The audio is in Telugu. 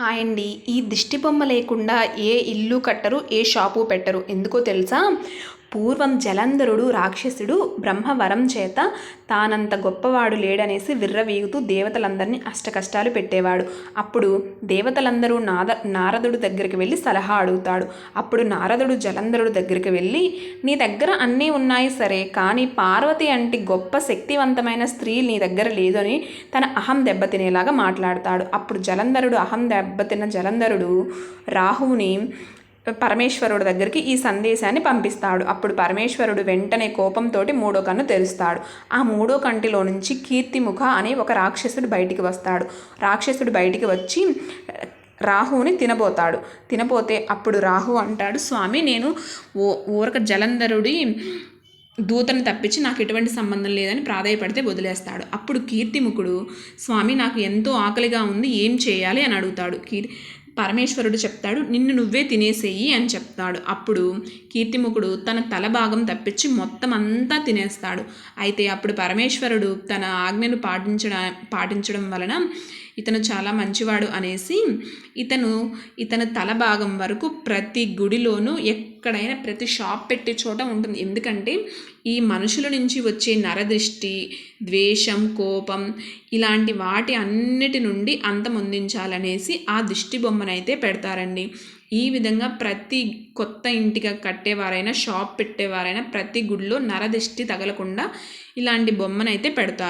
హాయ్ అండి ఈ దిష్టి బొమ్మ లేకుండా ఏ ఇల్లు కట్టరు ఏ షాపు పెట్టరు. ఎందుకో తెలుసా? పూర్వం జలంధరుడు రాక్షసుడు బ్రహ్మవరం చేత తానంత గొప్పవాడు లేడనేసి విర్రవీగుతూ దేవతలందరినీ అష్టకష్టాలు పెట్టేవాడు. అప్పుడు దేవతలందరూ నాద నారదుడు దగ్గరికి వెళ్ళి సలహా అడుగుతాడు. అప్పుడు నారదుడు జలంధరుడు దగ్గరికి వెళ్ళి నీ దగ్గర అన్నీ ఉన్నాయి సరే కానీ పార్వతి అంటే గొప్ప శక్తివంతమైన స్త్రీ నీ దగ్గర లేదని తన అహం దెబ్బతినేలాగా మాట్లాడతాడు. అప్పుడు జలంధరుడు అహం దెబ్బతిన్న జలంధరుడు రాహువుని పరమేశ్వరుడు దగ్గరికి ఈ సందేశాన్ని పంపిస్తాడు. అప్పుడు పరమేశ్వరుడు వెంటనే కోపంతో మూడో కన్ను తెరుస్తాడు. ఆ మూడో కంటిలో నుంచి కీర్తిముఖ అనే ఒక రాక్షసుడు బయటికి వస్తాడు. రాక్షసుడు బయటికి వచ్చి రాహువుని తినబోతాడు. తినబోతే అప్పుడు రాహు అంటాడు స్వామి నేను ఓ ఊరక జలంధరుడి దూతను తప్పించి నాకు ఎటువంటి సంబంధం లేదని ప్రాధాయపడితే వదిలేస్తాడు. అప్పుడు కీర్తిముఖుడు స్వామి నాకు ఎంతో ఆకలిగా ఉంది ఏం చేయాలి? అని అడుగుతాడు. కీర్ పరమేశ్వరుడు చెప్తాడు నిన్ను నువ్వే తినేసేయి అని చెప్తాడు. అప్పుడు కీర్తిముఖుడు తన తల భాగం తప్పించి మొత్తం అంతా తినేస్తాడు. అయితే అప్పుడు పరమేశ్వరుడు తన ఆజ్ఞను పాటించడం పాటించడం వలన ఇతను చాలా మంచివాడు అనేసి ఇతను ఇతని తల భాగం వరకు ప్రతి గుడిలోనూ ఎక్కడైనా ప్రతి షాప్ పెట్టే చోట ఉంటుంది. ఎందుకంటే ఈ మనుషుల నుంచి వచ్చే నరదృష్టి ద్వేషం కోపం ఇలాంటి వాటి అన్నిటి నుండి అంతమొందించాలనేసి ఆ దిష్టి బొమ్మనైతే పెడతారండి. ఈ విధంగా ప్రతి కొత్త ఇంటిగా కట్టేవారైనా షాప్ పెట్టేవారైనా ప్రతి గుడిలో నరదిష్టి తగలకుండా ఇలాంటి బొమ్మనైతే పెడతారు.